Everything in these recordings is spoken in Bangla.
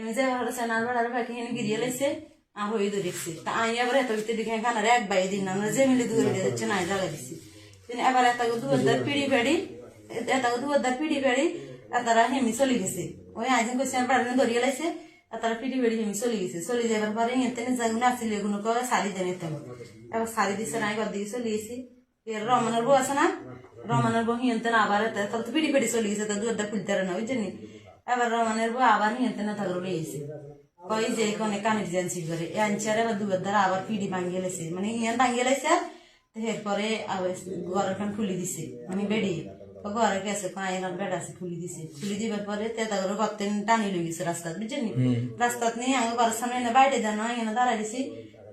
এমনি সেনার বেড়ার হেনে গিরিয়ে লাইছে আর হয়ে তা আবার এত ভিতরে দেখে খানারে এক বাই দিন আমরা যে মিলে দূরে যাচ্ছে নাই জ্বালা দিছি। তিনি এবার এত দুয়ার পিড়ি পিড়ি আর তারা হেমি চলে গেছে। ওই আইদিন কইছে আর বাড়ি ধরিয়ে লাইছে আর তারা পিড়ি হেমি চলে গেছে। চলে যাবার পরে এতে যেগুলো আসছিল এগুলো করে শাড়ি দেন এতে এবার শাড়ি দিছে দিকে চলে গেছি। এর রমনের বউ আছে না? রমনের বউ না আবার তাহলে তো পিড়ি পেড়ি চলে গেছে তো খুলতে পারে না বুঝছেন এবার রমনের বউ আবার হিয়ন্তে না থাকল লেগেছে কই যে কোনে কানের জানছি করে আনচার এবার দুবার দ্বারা আবার পিড়ি ভাঙিয়ে লাইছে মানে হিয়ান ভাঙিয়ে লাইছে এরপরে আবার ঘরের খান খুলি দিছে। মানে বেড়িয়ে তো ঘরে গেছে আয়নার বেড আছে খুলি দিছে। খুলি দিবার পরে তেতা করে গর্তে টানি লই গেছে রাস্তাত বুঝছেন রাস্তাত নিয়ে আমি ঘরের সামনে এনে বাইরে দেন এনে দাঁড়াই দিছি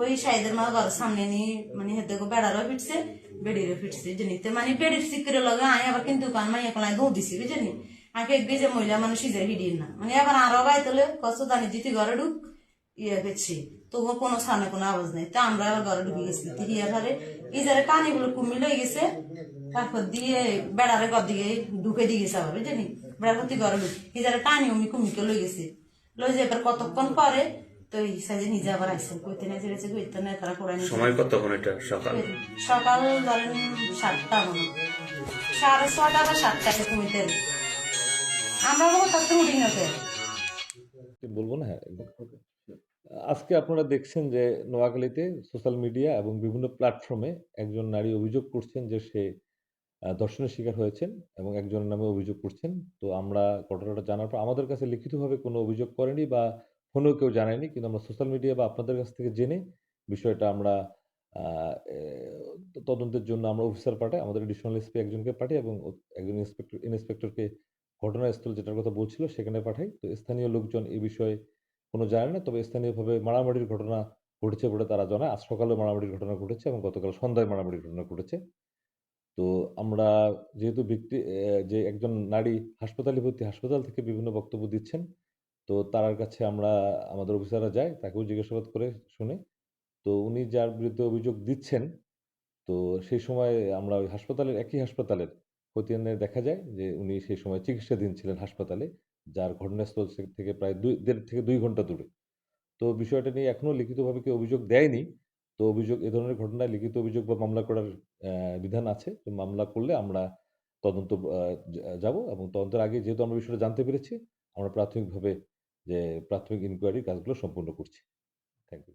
ওই সাইদের মা ঘরের সামনে নিয়ে মানে হেতে বেড়ারও ফিটছে বেড়িরও ফিটছে জানিতে মানে বেড়ির সিকিরে লগে আয় আবার কিন্তু কান মাই এখন দৌড় দিছি বুঝছেন আগে যে মহিলা মানুষ ইজে হিডিয়ে না। মানে আবার আরও গাই তোলে কষ্ট জানি দিতে ঘরে ঢুক ইয়ে করছি তবুও কোনো সামনে কোনো আওয়াজ নেই। তা আমরা আবার ঘরে ঢুকে গেছি হিয়ার হারে ইজারে কানিগুলো কুমিল হয়ে গেছে তারপর দিয়ে বেড়ারে ঘর দিকে ঢুকে দিয়ে গেছে আবার বুঝলি? বেড়ার প্রতি ঘরে ঢুক। ইজারে টানি উমি কুমিকে লই গেছে। লই যে এবার কতক্ষণ পরে তো এই সাইজে নিজে আবার আইসে কইতে না যেতে কইতে না তারা কোরআন সময় কতক্ষণ এটা? সকাল? সকাল ধরেন সাতটা মনে। সাড়ে ছটা বা সাতটায় কুমিতে বলব বলব না? আজকে আপনারা দেখছেন যে নোয়াখালীতে সোশ্যাল মিডিয়া এবং বিভিন্ন প্ল্যাটফর্মে একজন নারী অভিযোগ করছেন যে সে ধর্ষণের শিকার হয়েছেন এবং একজনের নামে অভিযোগ করছেন। তো আমরা ঘটনাটা জানার পর আমাদের কাছে লিখিতভাবে কোনো অভিযোগ করেনি বা ফোনেও কেউ জানায়নি, কিন্তু আমরা সোশ্যাল মিডিয়া বা আপনাদের কাছ থেকে জেনে বিষয়টা আমরা তদন্তের জন্য আমরা অফিসার পাঠাই, আমাদের এডিশনাল এসপি একজনকে পাঠাই এবং একজন ইন্সপেক্টর ইন্সপেক্টরকে ঘটনাস্থল যেটার কথা বলছিল, সেখানে পাঠাই। তো স্থানীয় লোকজন এই বিষয়ে কোনো জানে না, তবে স্থানীয়ভাবে মারামারির ঘটনা ঘটেছে বলে তারা জানায়। আজ সকালে মারামারির ঘটনা ঘটেছে এবং গতকাল সন্ধ্যায় মারামারির ঘটনা ঘটেছে। তো আমরা যেহেতু ব্যক্তি যে একজন নারী হাসপাতালে ভর্তি, হাসপাতাল থেকে বিভিন্ন বক্তব্য দিচ্ছেন, তো তার কাছে আমরা, আমাদের অফিসাররা যাই তাকেও জিজ্ঞাসাবাদ করে শুনে। তো উনি যার বিরুদ্ধে অভিযোগ দিচ্ছেন, তো সেই সময় আমরা ওই হাসপাতালের, একই হাসপাতালের খতিয়ানে দেখা যায় যে উনি সেই সময় চিকিৎসাধীন ছিলেন হাসপাতালে, যার ঘটনাস্থল থেকে প্রায় দুই, দেড় থেকে দুই ঘণ্টা দূরে। তো বিষয়টা নিয়ে এখনও লিখিতভাবে কেউ অভিযোগ দেয়নি। তো অভিযোগ, এ ধরনের ঘটনায় লিখিত অভিযোগ বা মামলা করার বিধান আছে। তো মামলা করলে আমরা তদন্ত যাব এবং তদন্তের আগে যেহেতু আমরা বিষয়টা জানতে পেরেছি, আমরা প্রাথমিকভাবে যে প্রাথমিক ইনকোয়ারি কাজগুলো সম্পূর্ণ করছি। Thank you